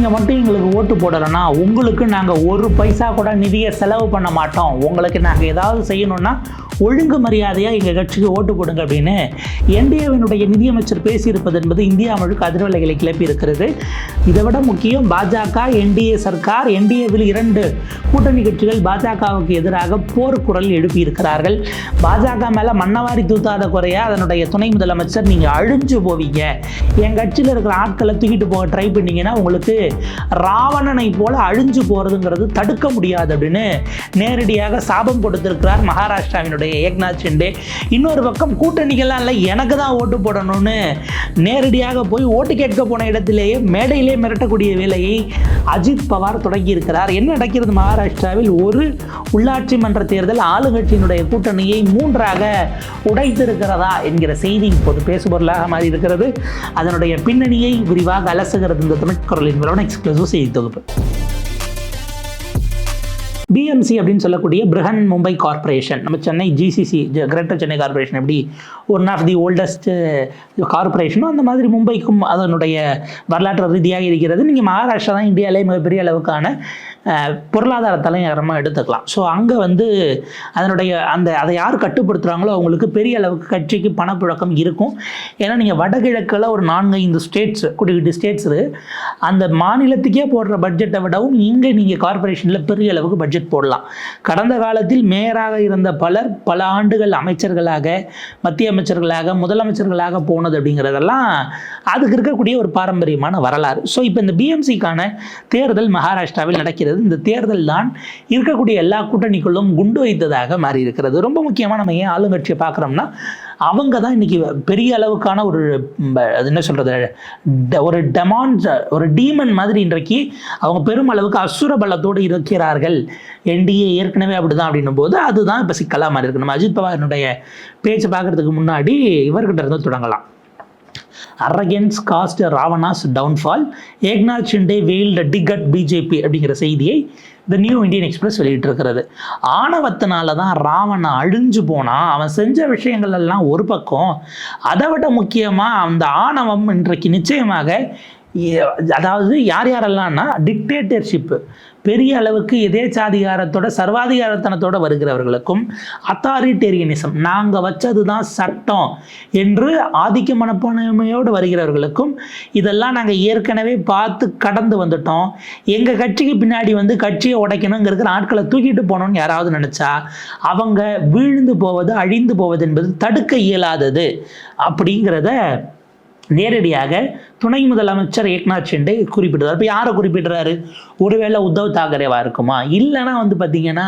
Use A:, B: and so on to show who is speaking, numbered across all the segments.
A: நீங்கள் மட்டும் எங்களுக்கு ஓட்டு போடலைன்னா உங்களுக்கு நாங்கள் ஒரு பைசா கூட நிதியை செலவு பண்ண மாட்டோம். உங்களுக்கு நாங்கள் ஏதாவது செய்யணும்னா ஒழுங்கு மரியாதையாக எங்கள் கட்சிக்கு ஓட்டு போடுங்க அப்படின்னு என்டிஏவினுடைய நிதியமைச்சர் பேசியிருப்பது என்பது இந்தியா முழுக்க அதிர்வலைகளை கிளப்பி இருக்கிறது. இதை விட முக்கியம் பாஜக என்டிஏ சர்க்கார் என்டிஏவில் இரண்டு கூட்டணி கட்சிகள் பாஜகவுக்கு எதிராக போர்க்குரல் எழுப்பியிருக்கிறார்கள். பாஜக மேலே மன்னவாரி தூத்தாத குறையா அதனுடைய துணை முதலமைச்சர் நீங்கள் அழிஞ்சு போவீங்க. என் கட்சியில் இருக்கிற ஆட்களை தூக்கிட்டு போக ட்ரை பண்ணீங்கன்னா உங்களுக்கு ராவணனை போல அழிஞ்சு போகிறதுங்கிறது தடுக்க முடியாது அப்படின்னு நேரடியாக சாபம் கொடுத்திருக்கிறார் மகாராஷ்டிராவினுடைய ஏக்நாத் ஷிண்டே. இன்னொரு பக்கம் கூட்டணிகள்லாம் இல்லை எனக்கு தான் ஓட்டு போடணும்னு நேரடியாக போய் ஓட்டு கேட்க போன இடத்திலேயே மேடையிலே மிரட்டக்கூடிய வேலையை அஜித் பவார் தொடங்கியிருக்கிறார். என்ன நடக்கிறது மகாராஷ்டிராவில்? ஒரு உள்ளாட்சி மன்ற தேர்தல் ஆளுங்கட்சியினுடைய கூட்டணியை மூன்றாக உடைத்திருக்கிறதா என்கிற செய்தி இப்போது பேசுபொருளாக மாறி இருக்கிறது அதனுடைய பின்னணியை விரிவாக அலசுகிறது இந்த தமிழ்குரலின் குரலின் எக்ஸ்க்ளூசிவ் செய்தி தொகுப்பு. பிஎம்சி அப்படின்னு சொல்லக்கூடிய பிரஹன் மும்பை கார்ப்பரேஷன் நம்ம Chennai GCC greater Chennai corporation எப்படி ஒன் ஆஃப் தி ஓல்டஸ்ட் கார்பரேஷனும் அந்த மாதிரி மும்பைக்கும் அதனுடைய வரலாற்று ரீதியாக இருக்கிறது. நீங்கள் மகாராஷ்டிரா தான் இந்தியாவிலே மிகப்பெரிய அளவுக்கான பொருளாதார தலைநகரமாக எடுத்துக்கலாம். ஸோ அங்கே வந்து அதனுடைய அந்த அதை யார் கட்டுப்படுத்துகிறாங்களோ அவங்களுக்கு பெரிய அளவுக்கு கட்சிக்கு பணப்புழக்கம் இருக்கும். ஏன்னா நீங்கள் வடகிழக்கில் ஒரு நான்கு ஐந்து ஸ்டேட்ஸ் குட்டி குட்டி ஸ்டேட்ஸ் அந்த மாநிலத்துக்கே போடுற பட்ஜெட்டை விடவும் இங்கே நீங்கள் கார்ப்பரேஷனில் பெரிய அளவுக்கு பட்ஜெட் போடலாம். கடந்த காலத்தில் மேயராக இருந்த பலர் பல ஆண்டுகள் அமைச்சர்களாக மத்திய அமைச்சர்களாக முதலமைச்சர்களாக போனது அப்படிங்கிறதெல்லாம் அதுக்கு இருக்கக்கூடிய ஒரு பாரம்பரியமான வரலாறு. ஸோ இப்போ இந்த பிஎம்சிக்கான தேர்தல் மகாராஷ்டிராவில் நடக்கிறது. இந்த தேர்தல் தான் இருக்கக்கூடிய எல்லா கூட்டணிகளும் குண்டு வைத்ததாக மாறி இருக்கிறது ரொம்ப முக்கியமாக நம்ம ஏன் ஆளுங்கட்சியை பார்க்குறோம்னா அவங்க தான் இன்னைக்கு பெரிய அளவுக்கான ஒரு என்ன சொல்கிறது ஒரு டெமான்ஸ் ஒரு டீமன் மாதிரி இன்றைக்கு அவங்க பெரும் அளவுக்கு அசுர பலத்தோடு இருக்கிறார்கள். என்டிஏ ஏற்கனவே அப்படிதான் அப்படின்னும் போது அதுதான் இப்போ சிக்கலாக மாறி இருக்கு நம்ம அஜித் பவாரினுடைய பேச்சு பார்க்கறதுக்கு முன்னாடி இவர்கிட்ட இருந்து தொடங்கலாம். Arrogance cost Ravana's downfall Eknath Shinde veiled dig at BJP அப்படிங்கிற செய்தியை த நியூ இந்தியன் எக்ஸ்பிரஸ் வெளியிட்டிருக்கிறது. ஆணவத்தினால தான் ராவணன் அழிஞ்சு போனான் அவன் செஞ்ச விஷயங்கள் எல்லாம் ஒரு பக்கம். அதை விட முக்கியமாக அந்த ஆணவம் இன்றைக்கு நிச்சயமாக அதாவது யார் யாரெல்லாம்னா டிக்டேட்டர்ஷிப்பு பெரிய அளவுக்கு எதேச்சாதிகாரத்தோட சர்வாதிகாரத்தனத்தோட வருகிறவர்களுக்கும் அத்தாரிட்டேரியனிசம் நாங்கள் வச்சது தான் சட்டம் என்று ஆதிக்க மனப்பான்மையோடு வருகிறவர்களுக்கும் இதெல்லாம் நாங்கள் ஏற்கனவே பார்த்து கடந்து வந்துட்டோம். எங்கள் கட்சிக்கு பின்னாடி வந்து கட்சியை உடைக்கணுங்கிற ஆட்களை தூக்கிட்டு போகணும்னு யாராவது நினச்சா அவங்க வீழ்ந்து போவது அழிந்து போவது என்பது தடுக்க இயலாதது. அப்படிங்கிறத நேரடியாக துணை முதலமைச்சர் ஏக்நாத் ஷிண்டே குறிப்பிடுறார். இப்போ யாரை குறிப்பிடுறாரு? ஒருவேளை உத்தவ் தாக்கரேவா இருக்குமா? இல்லைன்னா வந்து பார்த்தீங்கன்னா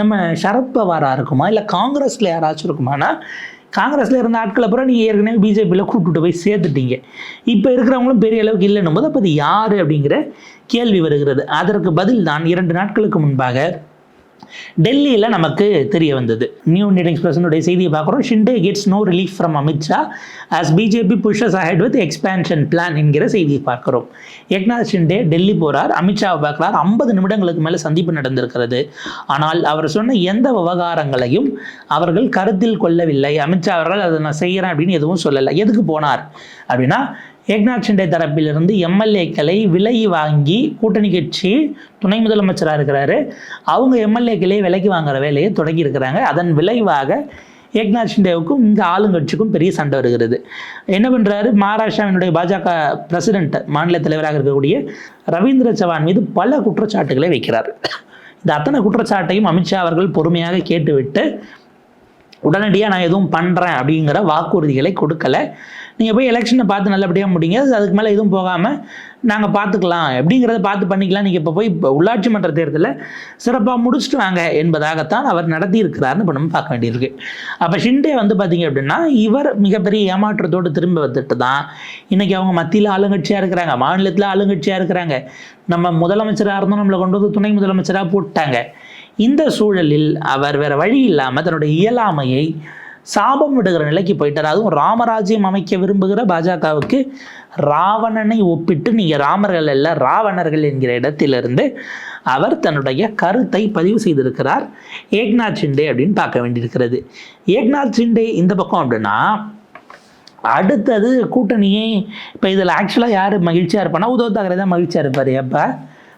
A: நம்ம சரத்பவாரா இருக்குமா? இல்லை காங்கிரஸில் யாராச்சும் இருக்குமானா காங்கிரஸில் இருந்த ஆட்களை அப்புறம் நீங்கள் ஏற்கனவே பிஜேபியில் கூப்பிட்டு போய் சேர்த்துட்டீங்க. இப்போ இருக்கிறவங்களும் பெரிய அளவுக்கு இல்லைன்னும் போது அப்போ அது யார் அப்படிங்கிற கேள்வி வருகிறது. அதற்கு பதில் தான் இரண்டு நாட்களுக்கு முன்பாக டெல்லியில் நமக்கு தெரிய வந்தது. நியூ இண்டியன் எக்ஸ்பிரஸனுடைய செய்தியை பார்க்குறோம். Shinde gets no relief from Amit Shah as BJP pushes ahead with expansion plan என்கிற செய்தியை பார்க்குறோம். ஏக்நாத் ஷிண்டே டெல்லி போகிறார் அமித்ஷாவை பார்க்குறார். ஐம்பது நிமிடங்களுக்கு மேலே சந்திப்பு நடந்திருக்கிறது. ஆனால் அவர் சொன்ன எந்த விவகாரங்களையும் அவர்கள் கருத்தில் கொள்ளவில்லை. அமித்ஷா அவர்கள் அதை நான் செய்கிறேன் அப்படின்னு எதுவும் சொல்லலை. எதுக்கு போனார்? அப்படின்னா ஏக்நாத் ஷிண்டே தரப்பிலிருந்து எம்எல்ஏக்களை விலை வாங்கி கூட்டணி கட்சி துணை முதலமைச்சராக இருக்கிறாரு. அவங்க எம்எல்ஏக்களே விலைக்கு வாங்குற வேலையை தொடங்கி இருக்கிறாங்க. அதன் விளைவாக ஏக்நாத் ஷிண்டேவுக்கும் இங்கே ஆளுங்கட்சிக்கும் பெரிய சண்டை வருகிறது. என்ன பண்ணுறாரு மகாராஷ்டிராவினுடைய பாஜக பிரசிடென்ட் மாநில தலைவராக இருக்கக்கூடிய ரவீந்திர சவான் மீது பல குற்றச்சாட்டுகளை வைக்கிறார். இந்த அத்தனை குற்றச்சாட்டையும் அமித்ஷா அவர்கள் பொறுமையாக கேட்டுவிட்டு உடனடியாக நான் எதுவும் பண்ணுறேன் அப்படிங்கிற வாக்குறுதிகளை கொடுக்கல. நீங்கள் போய் எலெக்ஷனை பார்த்து நல்லபடியாக முடிங்க. அதுக்கு மேலே எதுவும் போகாமல் நாங்கள் பார்த்துக்கலாம். எப்படிங்கிறத பார்த்து பண்ணிக்கலாம். நீங்கள் இப்போ போய் இப்போ உள்ளாட்சி மன்ற தேர்தலில் சிறப்பாக முடிச்சுட்டு வாங்க என்பதாகத்தான் அவர் நடத்தியிருக்கிறார்னு இப்போ நம்ம பார்க்க வேண்டியிருக்கு. அப்போ ஷிண்டே வந்து பார்த்தீங்க அப்படின்னா இவர் மிகப்பெரிய ஏமாற்றத்தோடு திரும்ப வந்துட்டு தான் இன்றைக்கி அவங்க மத்தியில் ஆளுங்கட்சியாக இருக்கிறாங்க. மாநிலத்தில் ஆளுங்கட்சியாக இருக்கிறாங்க. நம்ம முதலமைச்சராக இருந்தோம் நம்மளை கொண்டு வந்து துணை முதலமைச்சராக போட்டாங்க. இந்த சூழலில் அவர் வேற வழி இல்லாமல் தன்னுடைய இயலாமையை சாபம் விடுகிற நிலைக்கு போயிட்டார். அதுவும் ராமராஜ்யம் அமைக்க விரும்புகிற பாஜகவுக்கு ராவணனை ஒப்பிட்டு நீங்கள் ராமர்கள் அல்ல ராவணர்கள் என்கிற இடத்திலிருந்து அவர் தன்னுடைய கருத்தை பதிவு செய்திருக்கிறார். ஏக்நாத் ஷிண்டே அப்படின்னு பார்க்க வேண்டியிருக்கிறது. ஏக்நாத் ஷிண்டே இந்த பக்கம் அப்படின்னா அடுத்தது கூட்டணியே இப்போ இதில் ஆக்சுவலாக யார் மகிழ்ச்சியாக இருப்பானா உதவ தாக்கரே தான் மகிழ்ச்சியாக இருப்பார். எப்போ?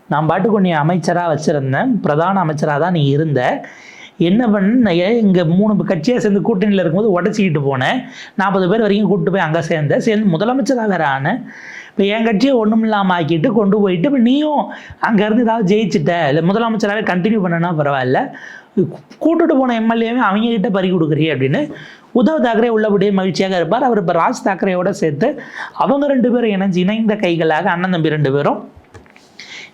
A: நான் பாட்டுக்கு நீ அமைச்சராக வச்சுருந்தேன் பிரதான அமைச்சராக தான் நீ இருந்த. என்ன பண்ண இங்கே மூணு கட்சியாக சேர்ந்து கூட்டணியில் இருக்கும்போது உடச்சிக்கிட்டு போனேன். நாற்பது பேர் வரைக்கும் கூப்பிட்டு போய் அங்கே சேர்ந்தேன் சேர்ந்து முதலமைச்சராக வேற ஆனேன் இப்போ என் கட்சியை ஒன்றும் இல்லாமல் ஆக்கிட்டு கொண்டு போயிட்டு இப்போ நீயும் அங்கேருந்து ஏதாவது ஜெயிச்சிட்ட இல்லை முதலமைச்சராகவே கண்டினியூ பண்ணனா பரவாயில்ல கூட்டுட்டு போன எம்எல்ஏவே அவங்க கிட்ட பறி கொடுக்குறியே அப்படின்னு உத்தவ் தாக்கரே உள்ளபடியே மகிழ்ச்சியாக இருப்பார். அவர் இப்போ ராஜ் தாக்கரேயோட சேர்த்து அவங்க ரெண்டு பேரும் இணைஞ்சு இணைந்த கைகளாக அண்ணன் தம்பி ரெண்டு பேரும்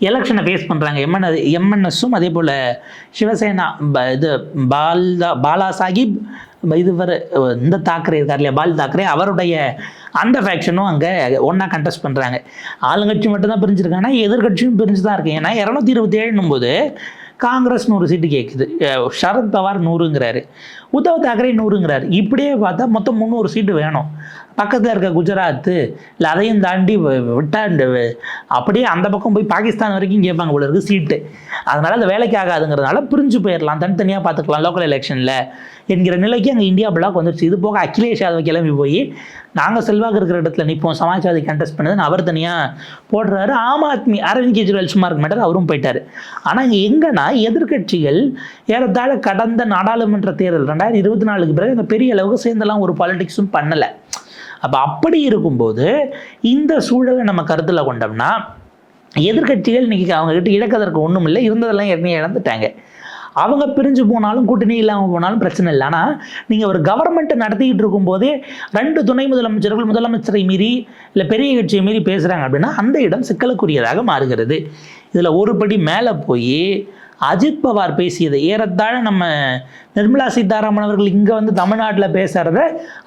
A: எலெக்ஷனை ஃபேஸ் பண்ணுறாங்க எம்என் எம்என்எஸும் அதே போல் சிவசேனா ப- இது பால்தா பாலா சாஹிப் இதுவர் இந்த தாக்கரே இருக்கார் இல்லையா பால் தாக்கரே அவருடைய அந்த ஃபேக்ஷனும் அங்கே ஒன்றா கண்டெஸ்ட் பண்ணுறாங்க ஆளுங்கட்சி மட்டும்தான் பிரிஞ்சிருக்காங்கன்னா எதிர்கட்சியும் பிரிஞ்சு தான் இருக்கு. ஏன்னா இரநூத்தி இருபத்தி ஏழுன்னும் போது காங்கிரஸ் நூறு சீட்டு கேட்குது சரத்பவார் பவார் நூறுங்கிறாரு. உத்தவ் தாக்கரே நூறுங்கிறாரு. இப்படியே பார்த்தா மொத்தம் முந்நூறு சீட்டு வேணும். பக்கத்தில் இருக்க குஜராத்து இல்லை அதையும் தாண்டி விட்டாண்டு அப்படியே அந்த பக்கம் போய் பாகிஸ்தான் வரைக்கும் கேட்பாங்க போல இருக்குது சீட்டு. அதனால் அந்த வேலைக்கு ஆகாதுங்கிறதுனால பிரிஞ்சு போயிடலாம் தனித்தனியாக பார்த்துக்கலாம் லோக்கல் எலெக்ஷனில் என்கிற நிலைக்கு அங்கே இந்தியா பிளாக் வந்துருச்சு. இது போக அகிலேஷ் யாதவ் கிளம்பி போய் நாங்கள் செல்வாக்கு இருக்கிற இடத்துல நிற்போம் சமாஜ்வாதி கண்டெஸ்ட் பண்ணதுன்னு அவர் தனியாக போடுறாரு. ஆம் ஆத்மி அரவிந்த் கெஜ்ரிவால் சும்மா இருக்க மாட்டார் அவரும் போயிட்டார். ஆனால் இங்கே எங்கன்னா எதிர்க்கட்சிகள் ஏறத்தாழ கடந்த நாடாளுமன்ற தேர்தல் ரெண்டாயிரத்தி இருபத்தி நாலுக்கு பிறகு இந்த பெரிய அளவுக்கு சேர்ந்தெல்லாம் ஒரு பாலிடிக்ஸும் பண்ணலை. அப்போ அப்படி இருக்கும்போது இந்த சூழலை நம்ம கருத்தில் கொண்டோம்னா எதிர்க்கட்சிகள் இன்னைக்கு அவங்கக்கிட்ட இழக்கதற்கு ஒன்றும் இல்லை இருந்ததெல்லாம் ஏற்கனவே இழந்துட்டாங்க. அவங்க பிரிஞ்சு போனாலும் கூட்டணி இல்லாமல் போனாலும் பிரச்சனை இல்லை. ஆனால் நீங்கள் ஒரு கவர்மெண்ட்டை நடத்திக்கிட்டு இருக்கும்போதே ரெண்டு துணை முதலமைச்சர்கள் முதலமைச்சரை மீறி இல்லை பெரிய கட்சியை மீறி பேசுகிறாங்க அப்படின்னா அந்த இடம் சிக்கலுக்குரியதாக மாறுகிறது. இதில் ஒரு படி மேலே போய் அஜித் பவார் பேசியது. ஏறத்தாழ நம்ம நிர்மலா சீதாராமன் அவர்கள் இங்கே வந்து தமிழ்நாட்டில் பேசுகிறத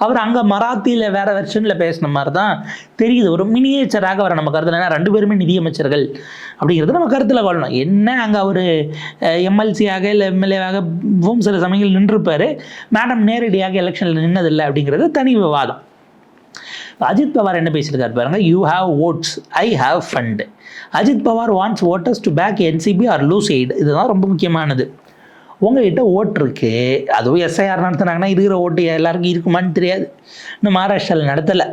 A: அவர் அங்கே மராத்தியில் வேறு வெர்ஷனில் பேசின மாதிரி தான் தெரியுது. ஒரு மினியேச்சராக வர நம்ம கருத்தில் ஏன்னா ரெண்டு பேருமே நிதியமைச்சர்கள் அப்படிங்கிறது நம்ம கருத்தில் கொள்ளணும் என்ன அங்கே அவர் எம்எல்சியாக இல்லை எம்எல்ஏவாக சில சமயங்கள் நின்றுப்பார். மேடம் நேரடியாக எலெக்ஷனில் நின்னதில்லை அப்படிங்கிறது தனி விவாதம். அஜித் பவார் என்ன பேசியிருக்காரு பாருங்க. You have votes I have fund Ajit Pawar wants voters to back NCP or lose aid இதுதான் ரொம்ப முக்கியமானது. உங்கள்கிட்ட ஓட்டு இருக்கு. அதுவும் எஸ்ஐஆர் நடத்துனாங்கன்னா இருக்கிற ஓட்டு எல்லாருக்கும் இருக்குமான்னு தெரியாது. இன்னும் மகாராஷ்டிராவில் நடத்தலை.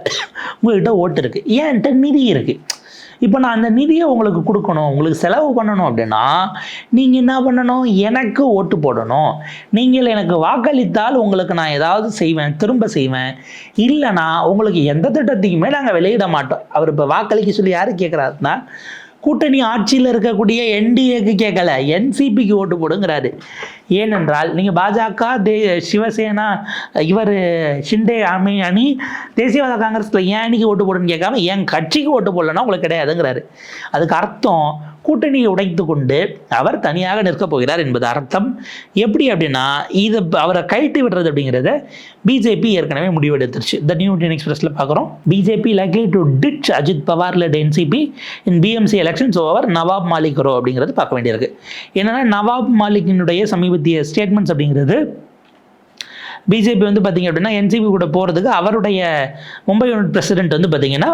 A: உங்கள்கிட்ட ஓட்டு இருக்குது ஏன்ட்ட நிதி இருக்குது இப்போ நான் அந்த நிதியை உங்களுக்கு கொடுக்கணும். உங்களுக்கு செலவு பண்ணணும் அப்படின்னா நீங்கள் என்ன பண்ணணும்? எனக்கு ஓட்டு போடணும். நீங்கள் எனக்கு வாக்களித்தால் உங்களுக்கு நான் ஏதாவது செய்வேன் திரும்ப செய்வேன். இல்லைனா உங்களுக்கு எந்த திட்டத்தையுமே நாங்கள் வெளியிட மாட்டோம். அவர் இப்போ வாக்களிக்க சொல்லி யார் கேட்குறாருன்னா கூட்டணி ஆட்சியில் இருக்கக்கூடிய என்டிஏக்கு கேட்கல என்சிபிக்கு ஓட்டு போடுங்கிறாரு. ஏனென்றால் நீங்கள் பாஜக தே சிவசேனா இவர் ஷிண்டே அமி அணி தேசியவாத காங்கிரஸில் ஏன் அணிக்கு ஓட்டு போடுன்னு கேட்காம என் கட்சிக்கு ஓட்டு போடலன்னா உங்களுக்கு கிடையாதுங்கிறாரு. அதுக்கு அர்த்தம் கூட்டணியை உடைத்து கொண்டு அவர் தனியாக நிற்கப் போகிறார் என்பது அர்த்தம். எப்படி அப்படின்னா இது அவரை கழட்டி விடுறது அப்படிங்கிறத பிஜேபி ஏற்கனவே முடிவெடுத்துருச்சு. த நியூ இண்டியன் எக்ஸ்பிரஸில் பார்க்குறோம். BJP likely to ditch Ajit Pawar led NCP in BMC elections over Nawab Malik row அப்படிங்கிறது பார்க்க வேண்டியிருக்கு. என்னென்னா நவாப் மாலிக்கினுடைய சமீபத்திய ஸ்டேட்மெண்ட்ஸ் அப்படிங்கிறது பிஜேபி வந்து பார்த்தீங்க அப்படின்னா என்சிபி கூட போகிறதுக்கு அவருடைய மும்பை யூனிட் பிரசிடென்ட் வந்து பார்த்தீங்கன்னா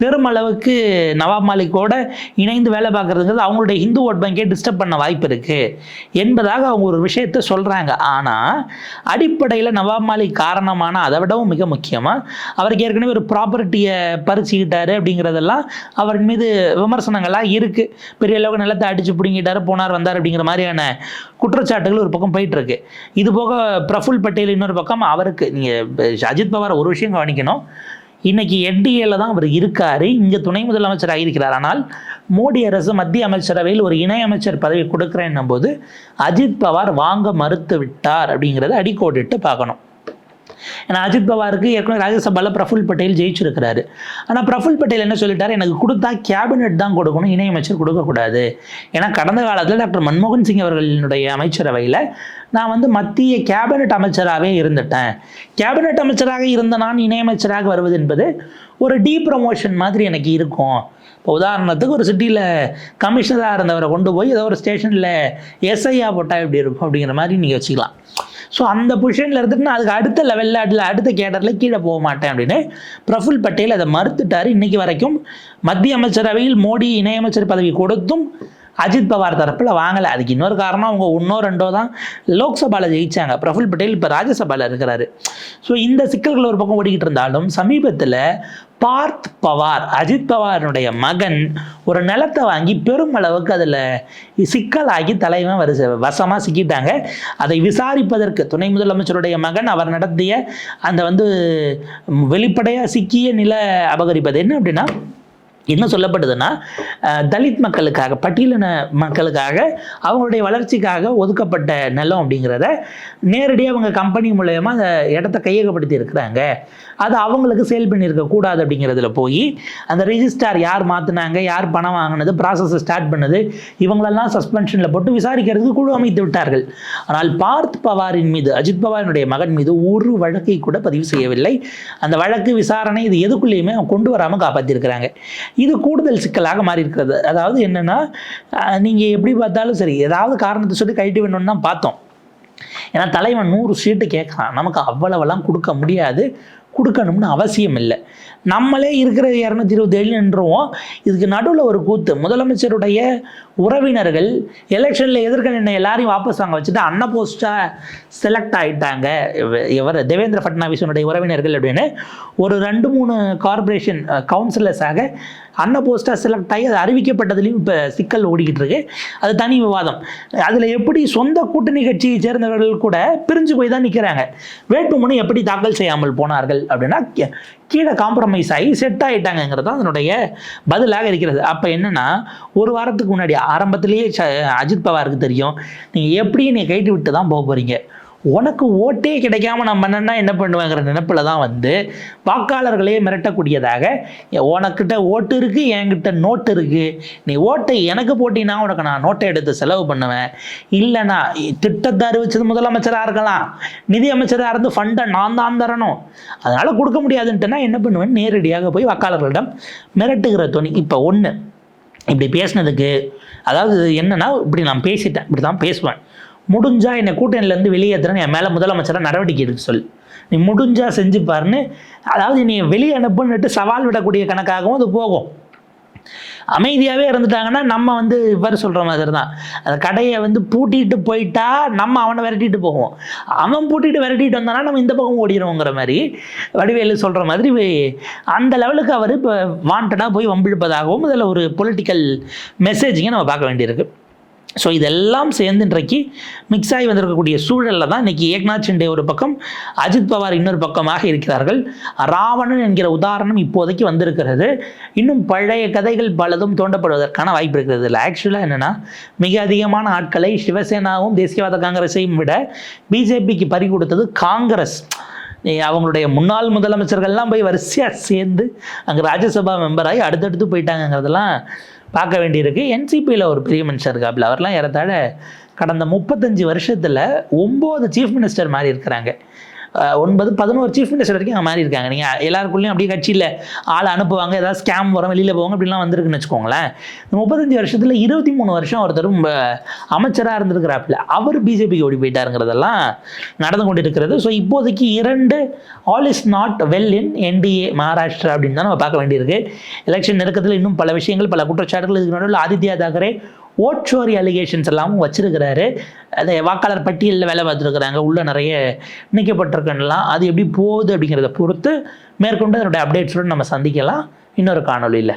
A: பெருமளவுக்கு நவாப் மாலிக்கோட இணைந்து வேலை பார்க்குறதுங்கிறது அவங்களுடைய இந்து ஓட் பேங்கே டிஸ்டர்ப் பண்ண வாய்ப்பு இருக்குது என்பதாக அவங்க ஒரு விஷயத்தை சொல்கிறாங்க ஆனால் அடிப்படையில் நவாப் மாலிக் காரணமான அதை விடவும் மிக முக்கியமாக அவருக்கு ஏற்கனவே ஒரு ப்ராப்பர்ட்டியை பறிச்சுக்கிட்டாரு அப்படிங்கிறதெல்லாம் அவரின் மீது விமர்சனங்கள்லாம் இருக்குது பெரிய அளவுக்கு நிலத்தை அடித்து பிடிங்கிட்டாரு போனார் வந்தார் அப்படிங்கிற மாதிரியான குற்றச்சாட்டுகள் ஒரு பக்கம் போயிட்டுருக்கு இது போக பிரஃபுல் பட்டேல் இன்னொரு பக்கம் அவருக்கு நீங்கள் அஜித் பவார் ஒரு விஷயம் கவனிக்கணும். இன்னைக்கு என்டிஏல தான் அவர் இருக்காரு. இங்கே துணை முதலமைச்சராக இருக்கிறார் ஆனால் மோடி அரசு மத்திய அமைச்சரவையில் ஒரு இணை அமைச்சர் பதவி கொடுக்குறேன்னும் போது அஜித் பவார் வாங்க மறுத்து விட்டார் அப்படிங்கிறத அடிக்கோடிட்டு பார்க்கணும். ஏன்னா அஜித் பவாருக்கு ஏற்கனவே ராஜ்யசபாவில் பிரஃபுல் பட்டேல் ஜெயிச்சிருக்கிறாரு. ஆனால் பிரஃபுல் பட்டேல் என்ன சொல்லிட்டார்? எனக்கு கொடுத்தா கேபினெட் தான் கொடுக்கணும் இணையமைச்சர் கொடுக்கக்கூடாது. ஏன்னா கடந்த காலத்தில் டாக்டர் மன்மோகன் சிங் அவர்களினுடைய அமைச்சரவையில் நான் வந்து மத்திய கேபினெட் அமைச்சராகவே இருந்துட்டேன். கேபினெட் அமைச்சராக இருந்த நான் இணையமைச்சராக வருவது என்பது ஒரு டீ ப்ரமோஷன் மாதிரி எனக்கு இருக்கும். இப்போ உதாரணத்துக்கு ஒரு சிட்டியில் கமிஷனராக இருந்தவரை கொண்டு போய் ஏதோ ஒரு ஸ்டேஷனில் எஸ்ஐயா போட்டால் எப்படி இருக்கும் அப்படிங்கிற மாதிரி நீங்கள் வச்சுக்கலாம். ஸோ அந்த பொசிஷனில் இருந்துட்டு நான் அதுக்கு அடுத்த லெவலில் அதில் அடுத்த கேடரில் கீழே போக மாட்டேன் அப்படின்னு பிரஃபுல் பட்டேல் அதை மறுத்துட்டார். இன்னைக்கு வரைக்கும் மத்திய அமைச்சரவையில் மோடி இணையமைச்சர் பதவி கொடுத்தும் அஜித் பவார் தரப்பில் வாங்கலை. அதுக்கு இன்னொரு காரணம் அவங்க ஒன்றோ ரெண்டோ தான் லோக்சபாவில் ஜெயிச்சாங்க. பிரஃபுல் பட்டேல் இப்போ ராஜ்யசபாவில் இருக்கிறாரு. ஸோ இந்த சிக்கல்கள் ஒரு பக்கம் ஓடிக்கிட்டு இருந்தாலும் சமீபத்தில் பார்த் பவார் அஜித் பவாரினுடைய மகன் ஒரு நிலத்தை வாங்கி பெருமளவுக்கு அதில் சிக்கலாகி தலைவன் வரிசை வசமாக சிக்கிட்டாங்க. அதை விசாரிப்பதற்கு துணை முதலமைச்சருடைய மகன் அவர் நடத்திய அந்த வந்து வெளிப்படையாக சிக்கிய நில அபகரிப்பது என்ன அப்படின்னா என்ன சொல்லப்படுதுன்னா தலித் மக்களுக்காக பட்டியலின மக்களுக்காக அவங்களுடைய வளர்ச்சிக்காக ஒதுக்கப்பட்ட நிலம் அப்படிங்கிறத நேரடியாக அவங்க கம்பெனி மூலயமா அந்த இடத்த கையகப்படுத்தி இருக்கிறாங்க. அது அவங்களுக்கு சேல் பண்ணியிருக்க கூடாது அப்படிங்கிறதுல போய் அந்த ரிஜிஸ்டார் யார் மாற்றினாங்க யார் பணம் வாங்கினது ப்ராசஸை ஸ்டார்ட் பண்ணது இவங்களெல்லாம் சஸ்பென்ஷனில் போட்டு விசாரிக்கிறதுக்கு குழு அமைத்து விட்டார்கள். ஆனால் பார்த் பவாரின் மீது அஜித் பவாரினுடைய மகன் மீது ஒரு வழக்கை கூட பதிவு செய்யவில்லை. அந்த வழக்கு விசாரணை இது எதுக்குள்ளேயுமே கொண்டு வராமல் காப்பாற்றிருக்கிறாங்க இது கூடுதல் சிக்கலாக மாறி இருக்கிறது அதாவது என்னென்னா நீங்கள் எப்படி பார்த்தாலும் சரி ஏதாவது காரணத்தை சொல்லி கழட்டி வேணும்னு தான் பார்த்தோம். ஏன்னா தலைவன் நூறு சீட்டு கேட்குறான். நமக்கு அவ்வளவெல்லாம் கொடுக்க முடியாது. கொடுக்கணும்னு அவசியம் இல்லை நம்மளே இருக்கிற இரநூத்தி இருபது ஏழு நின்றுவோம். இதுக்கு நடுவில் ஒரு கூத்து. முதலமைச்சருடைய உறவினர்கள் எலெக்ஷனில் எதிர்க்க நின்று எல்லாரையும் வாபஸ் வாங்க வச்சுட்டு அன்ன போஸ்ட்டாக செலக்ட் ஆகிட்டாங்க இவர் தேவேந்திர ஃபட்னாவிஸனுடைய உறவினர்கள் அப்படின்னு. ஒரு ரெண்டு மூணு கார்பரேஷன் கவுன்சிலர்ஸாக அன்ன போஸ்ட்டாக செலக்ட் ஆகி அது அறிவிக்கப்பட்டதுலேயும் இப்போ சிக்கல் ஓடிக்கிட்டு இருக்கு. அது தனி விவாதம். அதில் எப்படி சொந்த கூட்டணி கட்சியை சேர்ந்தவர்கள் கூட பிரிஞ்சு போய் தான் நிற்கிறாங்க வேட்புமனு எப்படி தாக்கல் செய்யாமல் போனார்கள்? அப்படின்னா கீ- கீழே காம்ப்ரமைஸ் ஆகி செட் ஆகிட்டாங்கங்கிறது தான் அதனுடைய பதிலாக இருக்கிறது. அப்போ என்னென்னா ஒரு வாரத்துக்கு முன்னாடி ஆரம்பத்திலேயே ச- அஜித் பவாருக்கு தெரியும் நீங்கள் எப்படி நீ கைட்டு விட்டு தான் போக போகிறீங்க உனக்கு ஓட்டே கிடைக்காம நம்ம பண்ணேன்னா என்ன பண்ணுவேங்கிற நினைப்பில் தான் வந்து வாக்காளர்களே மிரட்டக்கூடியதாக உனக்கிட்ட ஓட்டு இருக்குது என்கிட்ட நோட்டு இருக்குது நீ ஓட்டை எனக்கு போட்டினா உனக்கு நான் நோட்டை எடுத்து செலவு பண்ணுவேன். இல்லைனா திட்டத்தை அறிவிச்சது முதலமைச்சராக இருக்கலாம். நிதி அமைச்சராக இருந்து ஃபண்டை நான் தான் தரணும். அதனால் கொடுக்க முடியாதுன்ட்டுனா என்ன பண்ணுவேன்? நேரடியாக போய் வாக்காளர்களிடம் மிரட்டுகிற துணி இப்போ ஒன்று இப்படி பேசினதுக்கு அதாவது என்னென்னா இப்படி நான் பேசிட்டேன் இப்படி தான் பேசுவேன். முடிஞ்சால் என்னை கூட்டணியிலேருந்து வெளியேற்றுறேன்னு என் மேலே முதலமைச்சராக நடவடிக்கை எடுக்க சொல்லு. நீ முடிஞ்சால் செஞ்சு பாருன்னு அதாவது நீ வெளியே அனுப்புன்னுட்டு சவால் விடக்கூடிய கணக்காகவும் அது போகும். அமைதியாகவே இருந்துட்டாங்கன்னா நம்ம வந்து இவர் சொல்கிற மாதிரி தான் அந்த கடையை வந்து பூட்டிட்டு போயிட்டா நம்ம அவனை விரட்டிட்டு போவோம். அவன் பூட்டிட்டு விரட்டிட்டு வந்தானா நம்ம இந்த பக்கம் ஓடிடுவோங்கிற மாதிரி வடிவேலு சொல்கிற மாதிரி வே- அந்த லெவலுக்கு அவர் இப்போ வாண்டடாக போய் வம்பிழுப்பதாகவும் இதில் ஒரு பொலிட்டிக்கல் மெசேஜிங்கை நம்ம பார்க்க வேண்டியிருக்கு. ஸோ இதெல்லாம் சேர்ந்து இன்றைக்கு மிக்ஸ் ஆகி வந்திருக்கக்கூடிய சூழலில் தான் இன்றைக்கி ஏக்நாத் ஷிண்டே ஒரு பக்கம் அஜித் பவார் இன்னொரு பக்கமாக இருக்கிறார்கள். ராவணன் என்கிற உதாரணம் இப்போதைக்கு வந்திருக்கிறது. இன்னும் பழைய கதைகள் பலதும் தோண்டப்படுவதற்கான வாய்ப்பு இருக்கிறது இல்லை. ஆக்சுவலாக என்னென்னா மிக அதிகமான ஆட்களை சிவசேனாவும் தேசியவாத காங்கிரஸையும் விட பிஜேபிக்கு பறி கொடுத்தது காங்கிரஸ். அவங்களுடைய முன்னாள் முதலமைச்சர்கள்லாம் போய் வரிசையாக சேர்ந்து அங்கே ராஜ்யசபா மெம்பராகி அடுத்தடுத்து போயிட்டாங்கங்கிறதெல்லாம் பார்க்க வேண்டியிருக்கு. என்சிபியில் ஒரு பெரிய மனுஷர் இருக்காப்புல அவர்லாம் ஏறத்தாழ கடந்த முப்பத்தஞ்சு வருஷத்தில் ஒம்பது சீஃப் மினிஸ்டர் மாதிரி இருக்கிறாங்க ஒன்பது பதினோரு சீஃப் மினிஸ்டர் வரைக்கும் அங்கே மாறி இருக்காங்க. நீங்கள் எல்லாருக்குள்ளேயும் அப்படியே கட்சியில் ஆள் அனுப்புவாங்க ஏதாவது ஸ்கேம் வரும் வெளியில் போவாங்க அப்படிலாம் வந்திருக்குன்னு வச்சுக்கோங்களேன். முப்பத்தஞ்சு வருஷத்தில் இருபத்தி மூணு வருஷம் ஒருத்தர் அமைச்சராக இருந்திருக்கிறாப்புல. அவர் பிஜேபிக்கு ஓடி போயிட்டாருங்கிறதெல்லாம் நடந்து கொண்டிருக்கிறது. ஸோ இப்போதைக்கு இரண்டு all is not well in NDA Maharashtra அப்படின்னு தான் நம்ம பார்க்க வேண்டியிருக்கு. எலெக்ஷன் நெருக்கத்தில் இன்னும் பல விஷயங்கள் பல குற்றச்சாட்டுகள் இதுக்கு நடுவில் ஆதித்யா தாக்கரே ஓட்சோரி அலிகேஷன்ஸ் எல்லாமும் வச்சிருக்கிறாரு. அதை வாக்காளர் பட்டியலில் வேலை பார்த்துருக்குறாங்க. உள்ளே நிறைய நீக்கப்பட்டிருக்கலாம் அது எப்படி போகுது அப்படிங்கிறத பொறுத்து மேற்கொண்டு அதனுடைய அப்டேட்ஸோடு நம்ம சந்திக்கலாம். இன்னொரு காணொளியில்.